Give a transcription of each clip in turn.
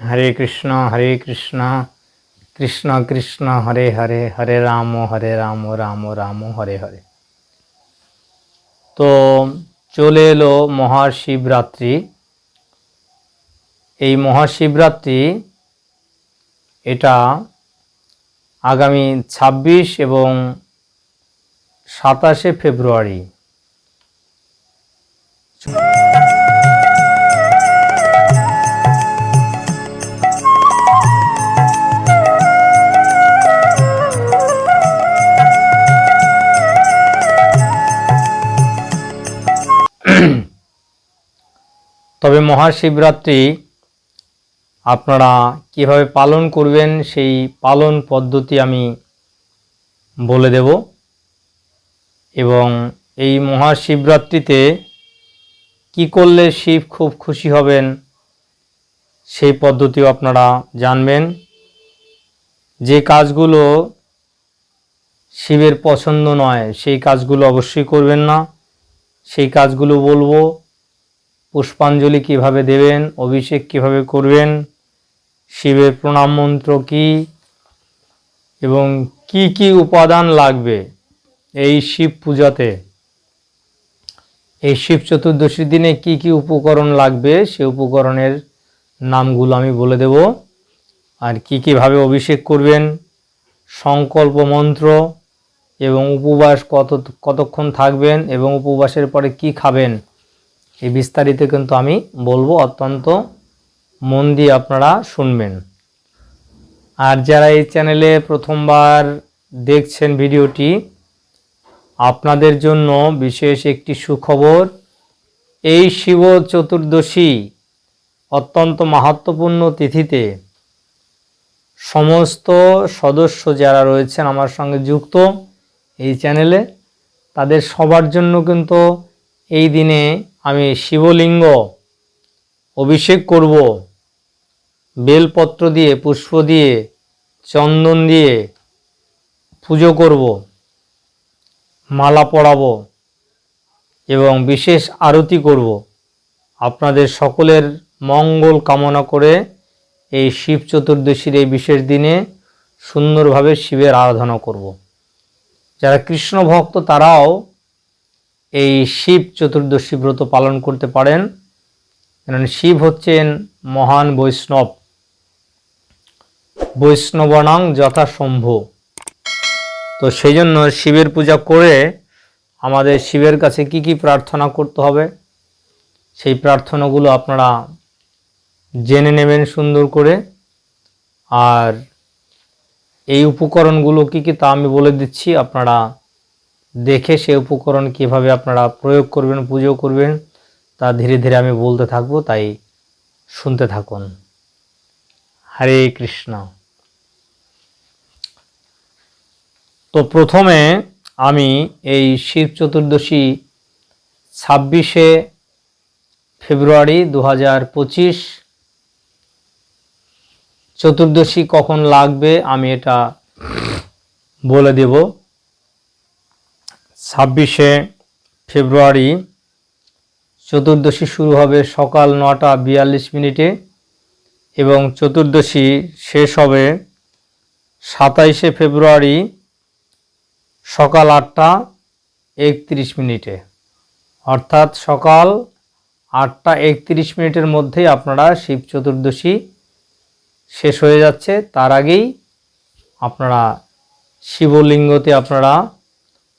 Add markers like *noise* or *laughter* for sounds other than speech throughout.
হরে কৃষ্ণ হরে কৃষ্ণ কৃষ্ণ কৃষ্ণ, হরে হরে হরে রাম হরে রাম রাম রাম, হরে হরে। তো চলে এলো মহাশিবরাত্রি। এই মহাশিবরাত্রি এটা আগামী ছাব্বিশ এবং সাতাশে ফেব্রুয়ারি। তবে মহাশিবরাত্রি আপনারা কীভাবে পালন করবেন সেই পালন পদ্ধতি আমি বলে দেব। এবং এই মহাশিবরাত্রিতে কি করলে শিব খুব খুশি হবেন সেই পদ্ধতিও আপনারা জানবেন। যে কাজগুলো শিবের পছন্দ নয়, সেই কাজগুলো অবশ্যই করবেন না। সেই কাজগুলো বলব পুষ্পাঞ্জলি কীভাবে দেবেন, অভিষেক কীভাবে করবেন, শিবের প্রণাম মন্ত্র কি, এবং কি কি উপাদান লাগবে এই শিব পূজাতে? এই শিব চতুর্দশীর দিনে কি কি উপকরণ লাগবে, সে উপকরণের নামগুলো আমি বলে দেব। আর কি কীভাবে অভিষেক করবেন, সংকল্প মন্ত্র এবং উপবাস কত, কতক্ষণ থাকবেন এবং উপবাসের পরে কি খাবেন এই বিস্তারিত কিন্তু আমি বলব, অত্যন্ত মন দিয়ে আপনারা শুনবেন। আর যারা এই চ্যানেলে প্রথমবার দেখছেন ভিডিওটি, আপনাদের জন্য বিশেষ একটি সুখবর, এই শিব চতুর্দশী অত্যন্ত মাহাত্মপূর্ণ তিথিতে সমস্ত সদস্য যারা রয়েছেন আমার সঙ্গে যুক্ত এই চ্যানেলে, তাদের সবার জন্য কিন্তু এই দিনে আমি শিবলিঙ্গ অভিষেক করব। বেলপত্র দিয়ে, পুষ্প দিয়ে, চন্দন দিয়ে পুজো করব। মালা পরাবো এবং বিশেষ আরতি করব। আপনাদের সকলের মঙ্গল কামনা করে এই শিব চতুর্দশীর এই বিশেষ দিনে সুন্দরভাবে শিবের আরাধনা করব। যারা কৃষ্ণ ভক্ত তারাও এই শিব চতুর্দশী ব্রত পালন করতে পারেন। কারণ শিব হচ্ছেন মহান বৈষ্ণব। বৈষ্ণবনাং যথাসম্ভব। তো সেই জন্য শিবের পূজা করে আমাদের শিবের কাছে কি কি প্রার্থনা করতে হবে, সেই প্রার্থনাগুলো আপনারা জেনে নেবেন সুন্দর করে। আর এই উপকরণগুলো কি কি তা আমি বলে দিচ্ছি, আপনারা দেখে সে উপকরণ কীভাবে আপনারা প্রয়োগ করবেন, পুজো করবেন, তা ধীরে ধীরে আমি বলতে থাকব, তাই শুনতে থাকুন। হরে কৃষ্ণ। তো প্রথমে আমি এই শিব চতুর্দশী ছাব্বিশে ফেব্রুয়ারি দু হাজার পঁচিশ চতুর্দশী কখন লাগবে আমি এটা বলে দেব। ছাব্বিশে ফেব্রুয়ারি চতুর্দশী শুরু হবে সকাল নটা বিয়াল্লিশ মিনিটে এবং চতুর্দশী শেষ হবে সাতাইশে ফেব্রুয়ারি সকাল আটটা একত্রিশ মিনিটে। অর্থাৎ সকাল আটটা একত্রিশ মিনিটের মধ্যেই আপনারা শিব চতুর্দশী শেষ হয়ে যাচ্ছে। তার আগেই আপনারা শিবলিঙ্গতে আপনারা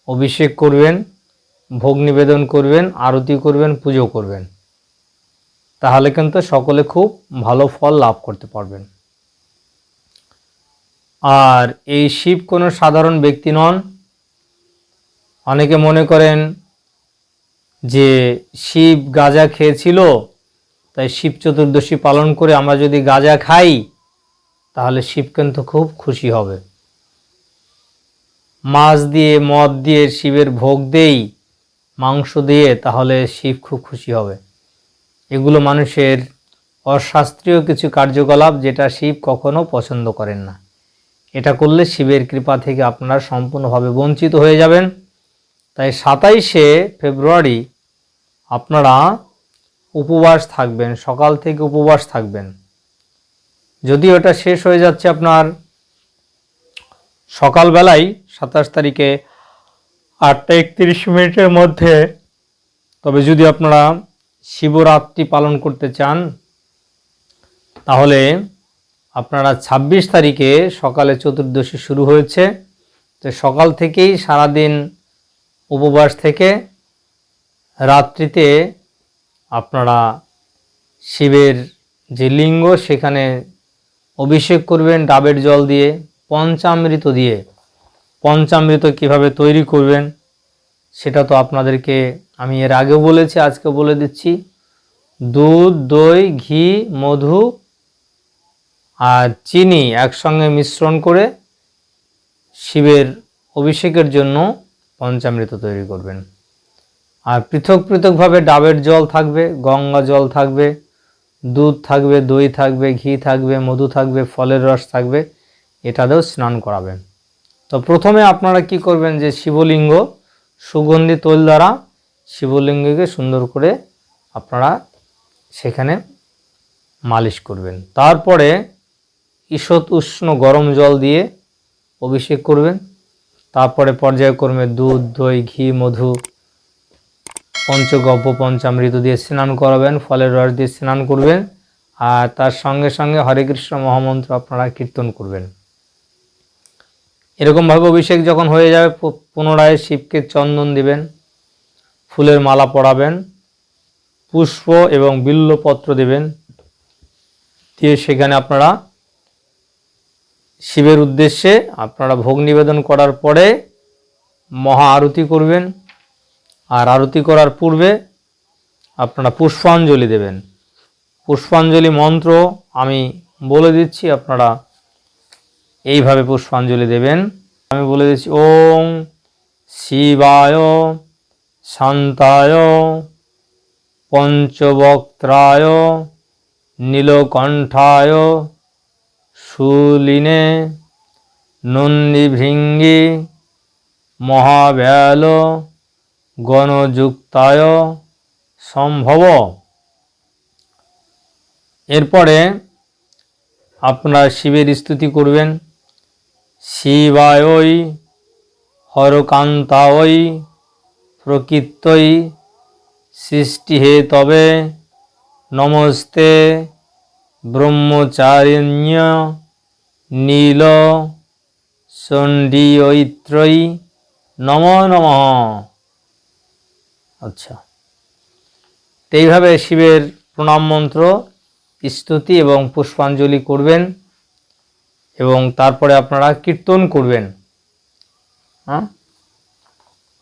অভিষেক করবেন, ভোগ নিবেদন করবেন, আরতি করবেন, পুজো করবেন। তাহলে কিন্তু সকলে খুব ভালো ফল লাভ করতে পারবেন। আর এই শিব কোনো সাধারণ ব্যক্তি নন। অনেকে মনে করেন যে শিব গাঁজা খেয়েছিল, তাই শিব চতুর্দশী পালন করে আমরা যদি গাঁজা খাই, তাহলে শিব কিন্তু খুব খুশি হবে। মাছ দিয়ে, মদ দিয়ে, শিবের ভোগ দেই, মাংস দিয়ে, তাহলে শিব খুব খুশি হবে। এগুলো মানুষের অশাস্ত্রীয় কিছু কার্যকলাপ যেটা শিব কখনো পছন্দ করেন না। এটা করলে শিবের কৃপা থেকে আপনারা সম্পূর্ণভাবে বঞ্চিত হয়ে যাবেন। তাই সাতাইশে ফেব্রুয়ারি আপনারা উপবাস থাকবেন, সকাল থেকে উপবাস থাকবেন। যদিও এটা শেষ হয়ে যাচ্ছে আপনার সকালবেলায় সাতাশ তারিখে আটটা একত্রিশ মিনিটের মধ্যে। তবে যদি আপনারা শিবরাত্রি পালন করতে চান, তাহলে আপনারা ২৬ তারিখে সকালে চতুর্দশী শুরু হয়েছে। তো সকাল থেকেই সারাদিন উপবাস থেকে রাত্রিতে আপনারা শিবের যে লিঙ্গ, সেখানে অভিষেক করবেন ডাবের জল দিয়ে। পঞ্চামৃত দিয়ে। পঞ্চামৃত কীভাবে তৈরি করবেন, সেটা তো আপনাদেরকে আমি এর আগেও বলেছি আজকে বলে দিচ্ছি। দুধ, দই, ঘি, মধু আর চিনি একসঙ্গে মিশ্রণ করে শিবের অভিষেকের জন্য পঞ্চামৃত তৈরি করবেন। আর পৃথক পৃথকভাবে ডাবের জল থাকবে, গঙ্গা জল থাকবে, দুধ থাকবে, দই থাকবে, ঘি থাকবে, মধু থাকবে, ফলের রস থাকবে। এটাতেও স্নান করাবেন। তো প্রথমে আপনারা কি করবেন যে শিবলিঙ্গ সুগন্ধি তৈল দ্বারা শিবলিঙ্গকে সুন্দর করে আপনারা সেখানে মালিশ করবেন। তারপরে ঈষৎ উষ্ণ গরম জল দিয়ে অভিষেক করবেন। তারপরে পর্যায়ক্রমে দুধ, দই, ঘি, মধু পঞ্চগব্য পঞ্চামৃত দিয়ে স্নান করাবেন, ফলের রস দিয়ে স্নান করবেন। আর তার সঙ্গে সঙ্গে হরে কৃষ্ণ মহামন্ত্র আপনারা কীর্তন করবেন। এরকমভাবে অভিষেক যখন হয়ে যাবে পুনরায় শিবকে চন্দন দিবেন, ফুলের মালা পরাবেন, পুষ্প এবং বিল্লপত্র দেবেন, দিয়ে সেখানে আপনারা শিবের উদ্দেশ্যে আপনারা ভোগ নিবেদন করার পরে মহা আরতি করবেন। আর আরতি করার পূর্বে আপনারা পুষ্পাঞ্জলি দেবেন। পুষ্পাঞ্জলি মন্ত্র আমি বলে দিচ্ছি, আপনারা এইভাবে পুষ্পাঞ্জলি দেবেন। আমি বলে দিচ্ছি, ওম শিবায় শান্তায় পঞ্চবক্ত্রায় নীলকণ্ঠায় শুলিনে নন্দীভৃঙ্গি মহাব্যাল গণযুক্তায় সম্ভব। এরপরে আপনারা শিবের স্তুতি করবেন। শিবায়ই হরকান্তায়ই প্রকৃতই সৃষ্টি হে তবে। নমস্তে ব্রহ্মচারিণ্য নীল চণ্ডীয়ত্রয়ী নম নম। আচ্ছা। এইভাবে শিবের প্রণাম মন্ত্র, স্তুতি এবং পুষ্পাঞ্জলি করবেন। এবং তারপরে আপনারা কীর্তন করবেন। হ্যাঁ?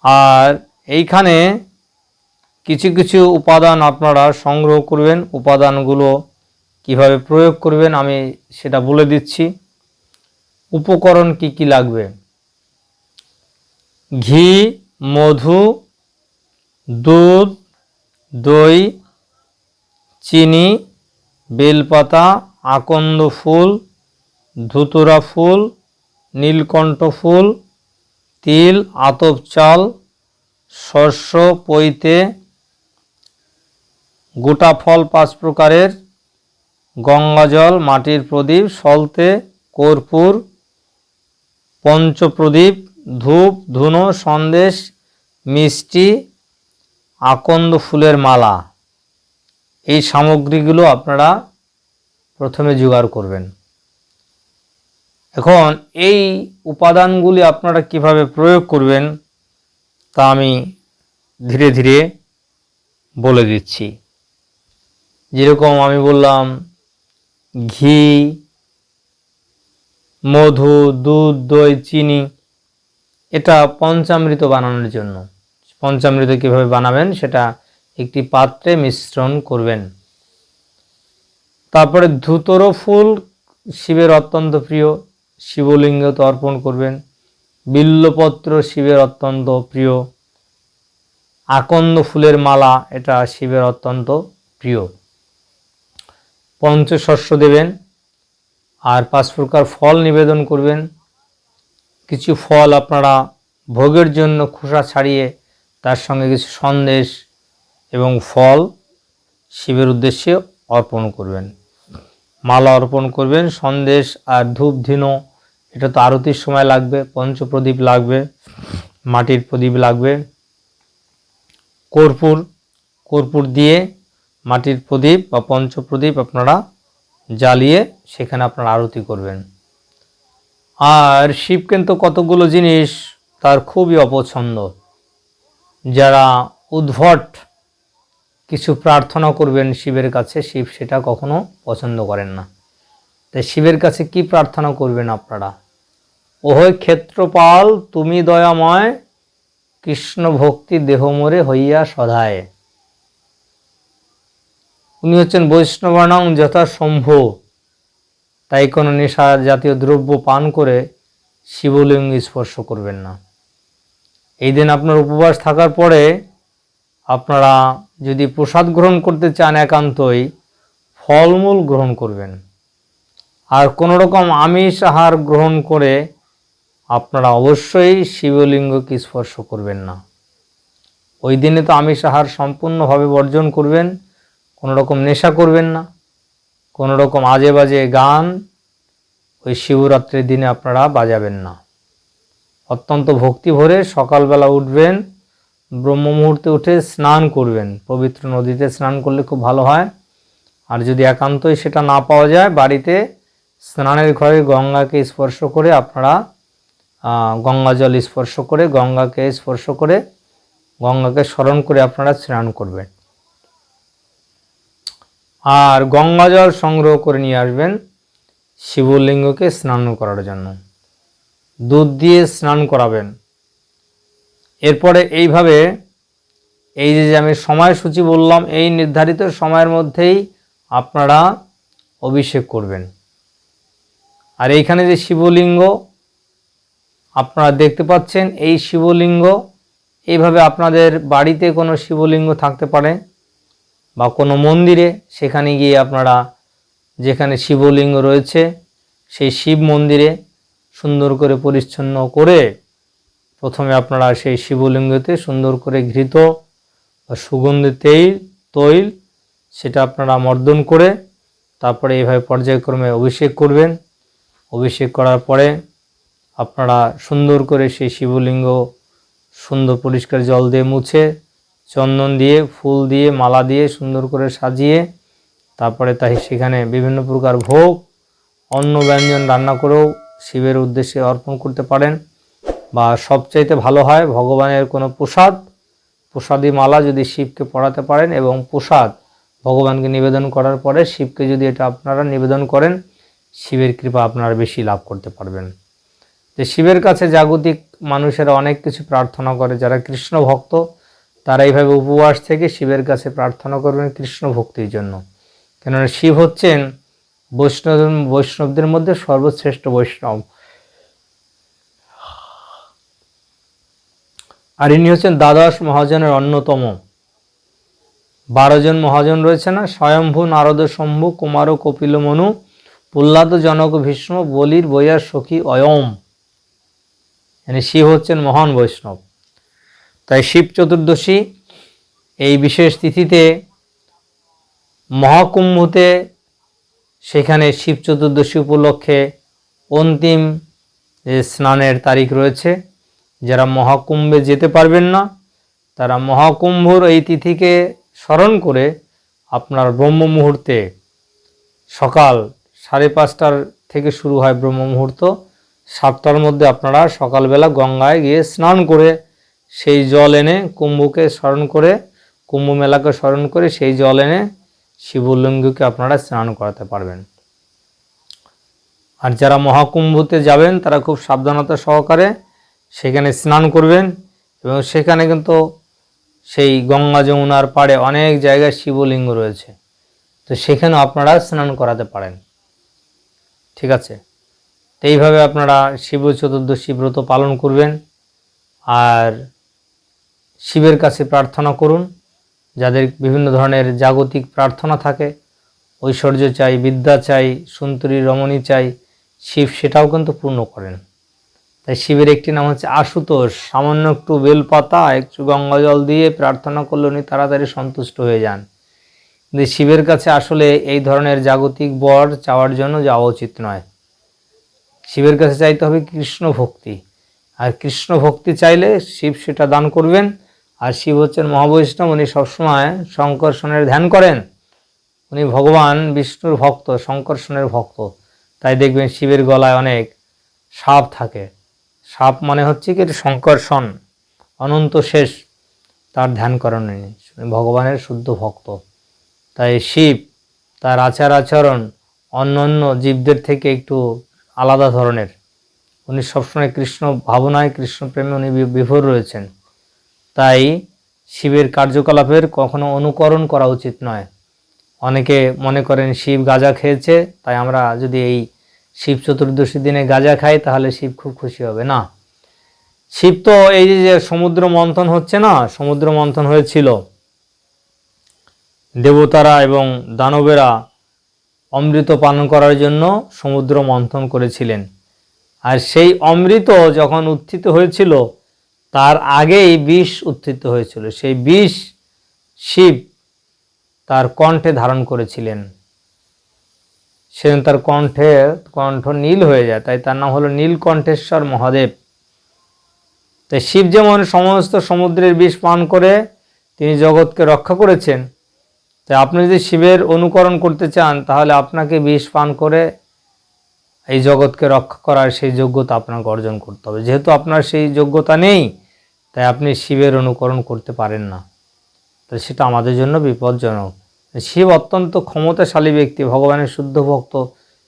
আর এইখানে কিছু কিছু উপাদান আপনারা সংগ্রহ করবেন, উপাদানগুলো কীভাবে প্রয়োগ করবেন আমি সেটা বলে দিচ্ছি। উপকরণ কি কি লাগবে? ঘি, মধু, দুধ, দই, চিনি, বেলপাতা, আকন্দ ফুল ধুতুরা ফুল, নীলকণ্ঠ ফুল, তিল, আতপ চাল, শস্য, পৈতে, গোটা ফল পাঁচ প্রকারের গঙ্গাজল মাটির প্রদীপ, সলতে, কর্পূর, পঞ্চপ্রদীপ, ধূপ, ধুনো, সন্দেশ, মিষ্টি, আকন্দ ফুলের মালা। এই সামগ্রীগুলো আপনারা প্রথমে জোগাড় করবেন। এখন এই উপাদানগুলি আপনারা কীভাবে প্রয়োগ করবেন তা আমি ধীরে ধীরে বলে দিচ্ছি। যেরকম আমি বললাম, ঘি, মধু, দুধ, দই, চিনি, এটা পঞ্চামৃত বানানোর জন্য। পঞ্চামৃত কীভাবে বানাবেন সেটা একটি পাত্রে মিশ্রণ করবেন। তারপরে ধুতর ফুল, শিবের অত্যন্ত প্রিয়। শিবলিঙ্গতে অর্পণ করবেন। বিল্লপত্র শিবের অত্যন্ত প্রিয়। আকন্দ ফুলের মালা, এটা শিবের অত্যন্ত প্রিয়। পঞ্চশস্য দেবেন আর পাঁচ প্রকার ফল নিবেদন করবেন। কিছু ফল আপনারা ভোগের জন্য খোসা ছাড়িয়ে তার সঙ্গে কিছু সন্দেশ এবং ফল শিবের উদ্দেশ্যে অর্পণ করবেন। মালা অর্পণ করবেন, সন্দেশ আর ধূপ ধিনো এটা তো আরতির সময় লাগবে, পঞ্চপ্রদীপ লাগবে, মাটির প্রদীপ লাগবে। কর্পূর কর্পূর দিয়ে মাটির প্রদীপ বা পঞ্চপ্রদীপ আপনারা জ্বালিয়ে সেখানে আপনারা আরতি করবেন। আর শিব কিন্তু কতগুলো জিনিস, তার খুবই অপছন্দ। যারা উদ্ভট কিছু প্রার্থনা করবেন শিবের কাছে, শিব সেটা কখনো পছন্দ করেন না। তাই শিবের কাছে কি প্রার্থনা করবেন আপনারা? ওহই ক্ষেত্রপাল, তুমি দয়াময় কৃষ্ণ ভক্তি দেহমরে হইয়া সদায় উনি হচ্ছেন বৈষ্ণবানং যথা শম্ভু তাই কোনো নেশা জাতীয় দ্রব্য পান করে শিবলিঙ্গ স্পর্শ করবেন না। এই দিন আপনার উপবাস থাকার পরে আপনারা যদি প্রসাদ গ্রহণ করতে চান একান্তই, ফলমূল গ্রহণ করবেন। আর কোনো রকম আমিষ আহার গ্রহণ করে আপনারা অবশ্যই শিবলিঙ্গকে স্পর্শ করবেন না। ওই দিনে তো আমিষ আহার সম্পূর্ণভাবে বর্জন করবেন কোনো রকম নেশা করবেন না কোনো রকম আজে বাজে গান ওই শিবরাত্রির দিনে আপনারা বাজাবেন না। অত্যন্ত ভক্তি ভরে সকালবেলা উঠবেন, ব্রহ্ম মুহূর্তে উঠে স্নান করবেন। পবিত্র নদীতে স্নান করলে খুব ভালো হয়। আর যদি একান্তই সেটা না পাওয়া যায়, বাড়িতে স্নানের ঘরে গঙ্গাকে স্পর্শ করে আপনারা গঙ্গা জল স্পর্শ করে, গঙ্গাকে স্পর্শ করে, গঙ্গাকে স্মরণ করে আপনারা স্নান করবেন। আর গঙ্গা জল সংগ্রহ করে নিয়ে আসবেন শিবলিঙ্গকে স্নান করার জন্য। দুধ দিয়ে স্নান করাবেন। এরপরে এইভাবে এই যে আমি সময়সূচি বললাম, এই নির্ধারিত সময়ের মধ্যেই আপনারা অভিষেক করবেন। আর এইখানে যে শিবলিঙ্গ আপনারা দেখতে পাচ্ছেন এই শিবলিঙ্গ। এইভাবে আপনাদের বাড়িতে কোনো শিবলিঙ্গ থাকতে পারে বা কোনো মন্দিরে, সেখানে গিয়ে আপনারা যেখানে শিবলিঙ্গ রয়েছে, সেই শিব মন্দিরে সুন্দর করে পরিচ্ছন্ন করে প্রথমে আপনারা সেই শিবলিঙ্গতে সুন্দর করে ঘৃত বা সুগন্ধি তেল, তৈল, সেটা আপনারা মর্দন করে তারপরে এইভাবে পর্যায়ক্রমে অভিষেক করবেন। অভিষেক করার পরে আপনারা সুন্দর করে সেই শিবলিঙ্গ সুন্দর পরিষ্কার জল দিয়ে মুছে, চন্দন দিয়ে, ফুল দিয়ে, মালা দিয়ে সুন্দর করে সাজিয়ে, তারপরে তাই সেখানে বিভিন্ন প্রকার ভোগ, অন্ন ব্যঞ্জন রান্না করেও শিবের উদ্দেশ্যে অর্পণ করতে পারেন। বা সবচাইতে ভালো হয় ভগবানের কোনো প্রসাদ, প্রসাদী মালা যদি শিবকে পড়াতে পারেন এবং প্রসাদ ভগবানকে নিবেদন করার পরে শিবকে যদি এটা আপনারা নিবেদন করেন, শিবের কৃপা আপনারা বেশি লাভ করতে পারবেন। যে শিবের কাছে জাগতিক মানুষেরা অনেক কিছু প্রার্থনা করে, যারা কৃষ্ণ ভক্ত, তারা এইভাবে উপবাস থেকে শিবের কাছে প্রার্থনা করবেন কৃষ্ণ ভক্তির জন্য। কেননা শিব হচ্ছেন বৈষ্ণব, বৈষ্ণবদের মধ্যে সর্বশ্রেষ্ঠ বৈষ্ণব। আর ইনি হচ্ছেন দ্বাদশ মহাজনের অন্যতম। বারো জন মহাজন রয়েছে না? স্বয়ম্ভু, নারদ, শম্ভু, কুমার কপিল মনু প্রহ্লাদ, জনক, ভীষ্ম, বলির বইয়ার সখী, অয়ম। মানে শিব হচ্ছেন মহান বৈষ্ণব। তাই শিব চতুর্দশী এই বিশেষ তিথিতে মহাকুম্ভতে সেখানে শিব চতুর্দশী উপলক্ষে অন্তিম যে স্নানের তারিখ রয়েছে, যারা মহাকুম্ভে যেতে পারবেন না, তারা মহাকুম্ভর এই তিথিকে স্মরণ করে আপনার ব্রহ্ম মুহূর্তে সকাল সাড়ে পাঁচটার থেকে শুরু হয় ব্রহ্ম মুহূর্ত। সাতটার মধ্যে আপনারা সকালবেলা গঙ্গায় গিয়ে স্নান করে সেই জল এনে কুম্ভকে স্মরণ করে, কুম্ভ মেলাকে স্মরণ করে সেই জল এনে শিবলিঙ্গকে আপনারা স্নান করাতে পারবেন। আর যারা মহাকুম্ভতে যাবেন, তারা খুব সাবধানতা সহকারে সেখানে স্নান করবেন এবং সেখানে কিন্তু সেই গঙ্গা যমুনার পাড়ে অনেক জায়গায় শিবলিঙ্গ রয়েছে। তো সেখানেও আপনারা স্নান করাতে পারেন। ঠিক আছে? তো এইভাবে আপনারা শিব চতুর্দশী ব্রত পালন করবেন আর শিবের কাছে প্রার্থনা করুন। যাদের বিভিন্ন ধরনের জাগতিক প্রার্থনা থাকে, ঐশ্বর্য চাই, বিদ্যা চাই, সুন্দরী রমণী চাই, শিব সেটাও কিন্তু পূর্ণ করেন। তাই শিবের একটি নাম হচ্ছে আশুতোষ। সামান্য একটু বেলপাতা, একটু গঙ্গা জল দিয়ে প্রার্থনা করলে উনি তাড়াতাড়ি সন্তুষ্ট হয়ে যান। কিন্তু শিবের কাছে আসলে এই ধরনের জাগতিক বর চাওয়ার জন্য যাওয়া উচিত নয়। শিবের কাছে চাইতে হবে কৃষ্ণ ভক্তি। আর কৃষ্ণ ভক্তি চাইলে শিব সেটা দান করবেন। আর শিব হচ্ছেন মহাবৈষ্ণব, উনি সবসময় শঙ্কর্ষণের ধ্যান করেন। উনি ভগবান বিষ্ণুর ভক্ত শঙ্কর্ষণের ভক্ত। তাই দেখবেন শিবের গলায় অনেক সাপ থাকে। সাপ মানে হচ্ছে কি, এটা শঙ্কর্ষণ অনন্ত শেষ। তার ধ্যান করেন ভগবানের শুদ্ধ ভক্ত। তাই শিব, তার আচার আচরণ অন্য অন্য জীবদের থেকে একটু আলাদা ধরনের। উনি সবসময় কৃষ্ণ ভাবনায়, কৃষ্ণ প্রেমে উনি বিভোর রয়েছেন। তাই শিবের কার্যকলাপের কখনো অনুকরণ করা উচিত নয়। অনেকে মনে করেন শিব গাঁজা খেয়েছে, তাই আমরা যদি এই শিব চতুর্দশী দিনে গাঁজা খাই, তাহলে শিব খুব খুশি হবে, না? শিব তো এই যে সমুদ্র মন্থন হচ্ছে না, সমুদ্র মন্থন হয়েছিল। দেবতারা এবং দানবেরা অমৃত পান করার জন্য সমুদ্র মন্থন করেছিলেন। আর সেই অমৃত যখন উত্থিত হয়েছিল, তার আগেই বিষ উত্থিত হয়েছিল। সেই বিষ শিব তার কণ্ঠে ধারণ করেছিলেন। সেদিন তার কণ্ঠে, কণ্ঠ নীল হয়ে যায়, তাই তার নাম হলো নীলকণ্ঠেশ্বর মহাদেব। তাই শিব যেমন সমস্ত সমুদ্রের বিষ পান করে, তিনি জগৎকে রক্ষা করেছেন তাই আপনি যদি শিবের অনুকরণ করতে চান, তাহলে আপনাকে বিষ পান করে এই জগৎকে রক্ষা করার সেই যোগ্যতা আপনাকে অর্জন করতে হবে। যেহেতু আপনার সেই যোগ্যতা নেই, তাই আপনি শিবের অনুকরণ করতে পারেন না। তো সেটা আমাদের জন্য বিপজ্জনক। শিব অত্যন্ত ক্ষমতাশালী ব্যক্তি, ভগবানের শুদ্ধ ভক্ত।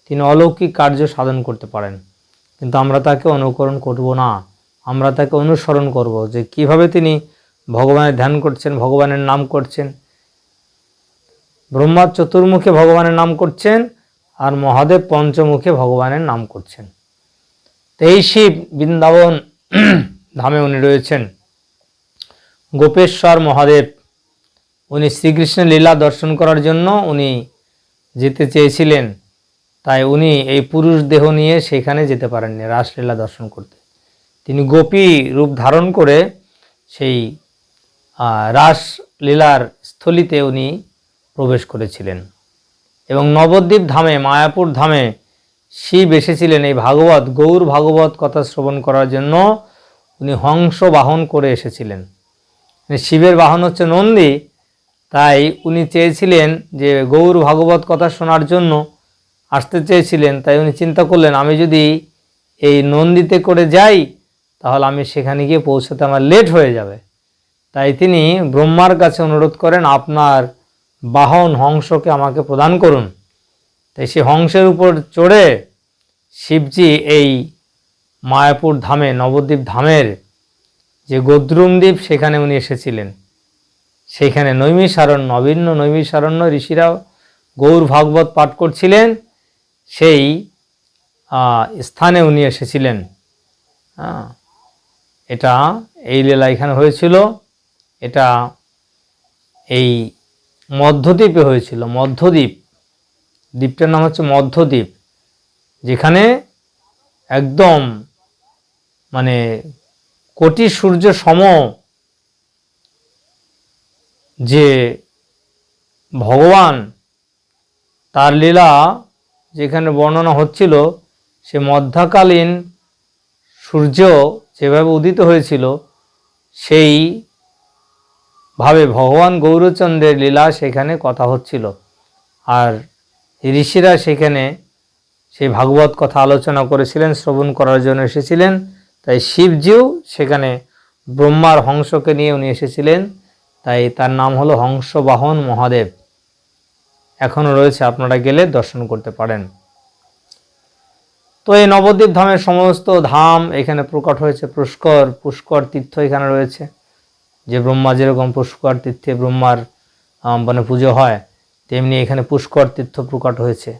তিনি অলৌকিক কার্য সাধন করতে পারেন। কিন্তু আমরা তাকে অনুকরণ করব না। আমরা তাকে অনুসরণ করব যে কীভাবে তিনি ভগবানের ধ্যান করছেন, ভগবানের নাম করছেন। ব্রহ্মা চতুর্মুখে ভগবানের নাম করছেন আর মহাদেব পঞ্চমুখে ভগবানের নাম করছেন। এই শিব বৃন্দাবন *clears throat* ধামে উনি রয়েছেন। গোপেশ্বর মহাদেব, উনি শ্রীকৃষ্ণের লীলা দর্শন করার জন্য উনি যেতে চেয়েছিলেন, তাই উনি এই পুরুষ দেহ নিয়ে সেখানে যেতে পারেননি, রাসলীলা দর্শন করতে। তিনি গোপী রূপ ধারণ করে সেই রাসলীলার স্থলিতে উনি প্রবেশ করেছিলেন। এবং নবদ্বীপ ধামে, মায়াপুর ধামে শিব এসেছিলেন এই ভাগবত, গৌর ভাগবত কথা শ্রবণ করার জন্য উনি হংস বাহন করে এসেছিলেন। মানে শিবের বাহন হচ্ছে নন্দী, তাই উনি চেয়েছিলেন যে গৌর ভাগবত কথা শোনার জন্য আসতে চেয়েছিলেন, তাই উনি চিন্তা করলেন, আমি যদি এই নন্দীতে করে যাই, তাহলে আমি সেখানে গিয়ে পৌঁছাতে আমার লেট হয়ে যাবে। তাই তিনি ব্রহ্মার কাছে অনুরোধ করেন, আপনার বাহন হংসকে আমাকে প্রদান করুন। তাই সে হংসের উপর চড়ে শিবজি এই মায়াপুর ধামে, নবদ্বীপ ধামের যে গদ্রুমদ্বীপ সেখানে উনি এসেছিলেন। সেখানে নৈমিষারণ্য অভিন্ন নৈমিষারণ্য ঋষিরাও গৌর ভাগবত পাঠ করছিলেন। সেই স্থানে উনি এসেছিলেন। এটা এই লীলা এখানে হয়েছিল। এটা এই মধ্যদ্বীপে হয়েছিল, মধ্যদ্বীপ। দ্বীপটার নাম হচ্ছে মধ্যদ্বীপ। যেখানে একদম মানে কোটি সূর্য সম যে ভগবান তার লীলা যেখানে বর্ণনা হচ্ছিল, সে মধ্যাকালীন সূর্য যেভাবে উদিত হয়েছিল, সেই ভাবে ভগবান গৌরচন্দ্রের লীলা সেখানে কথা হচ্ছিল। আর ঋষিরা সেখানে সেই ভাগবত কথা আলোচনা করেছিলেন, শ্রবণ করার জন্য এসেছিলেন। তাই শিবজিও সেখানে ব্রহ্মার হংসকে নিয়ে উনি এসেছিলেন। তাই তার নাম হলো হংসবাহন মহাদেব। এখনও রয়েছে, আপনারা গেলে দর্শন করতে পারেন। তো এই নবদ্বীপ ধামের সমস্ত ধাম এখানে প্রকট হয়েছে, পুষ্কর পুষ্কর তীর্থ এখানে রয়েছে। যে ব্রহ্মা যেরকম পুষ্কর তীর্থে ব্রহ্মার মানে পুজো হয়, তেমনি এখানে পুষ্কর তীর্থ প্রকট হয়েছে।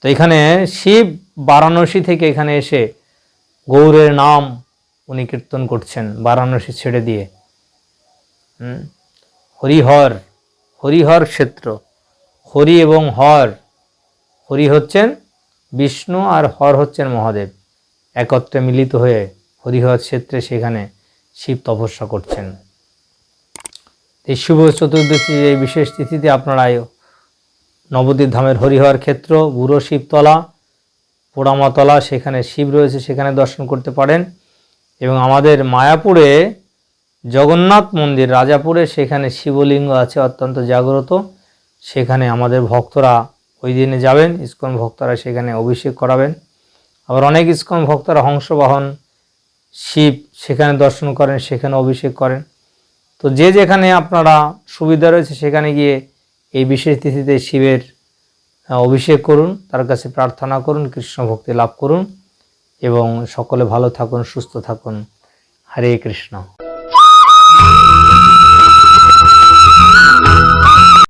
তো এখানে শিব বারাণসী থেকে এখানে এসে গৌরের নাম উনি কীর্তন করছেন, বারাণসী ছেড়ে দিয়ে? হরিহর হরিহর ক্ষেত্র, হরি এবং হর। হরি হচ্ছেন বিষ্ণু আর হর হচ্ছেন মহাদেব, একত্রে মিলিত হয়ে। হরিহর ক্ষেত্রে সেখানে শিব তপস্যা করছেন। এই শুভ চতুর্দশী এই বিশেষ তিথিতে আপনারা নবদ্বীপ ধামের হরিহর ক্ষেত্র বুড়ো শিবতলা, পোড়ামাতলা, সেখানে শিব রয়েছে, সেখানে দর্শন করতে পারেন। এবং আমাদের মায়াপুরে জগন্নাথ মন্দির, রাজাপুরে সেখানে শিবলিঙ্গ আছে অত্যন্ত জাগ্রত। সেখানে আমাদের ভক্তরা ওই দিনে যাবেন, ইস্কন ভক্তরা সেখানে অভিষেক করাবেন। আবার অনেক ইস্কন ভক্তরা হংসবাহন শিব সেখানে দর্শন করেন, সেখানে অভিষেক করেন। তো যে যেখানে আপনারা সুবিধা রয়েছে সেখানে গিয়ে এই বিশেষ তিথিতে শিবের অভিষেক করুন, তার কাছে প্রার্থনা করুন, কৃষ্ণ ভক্তি লাভ করুন এবং সকলে ভালো থাকুন, সুস্থ থাকুন। হরে কৃষ্ণ।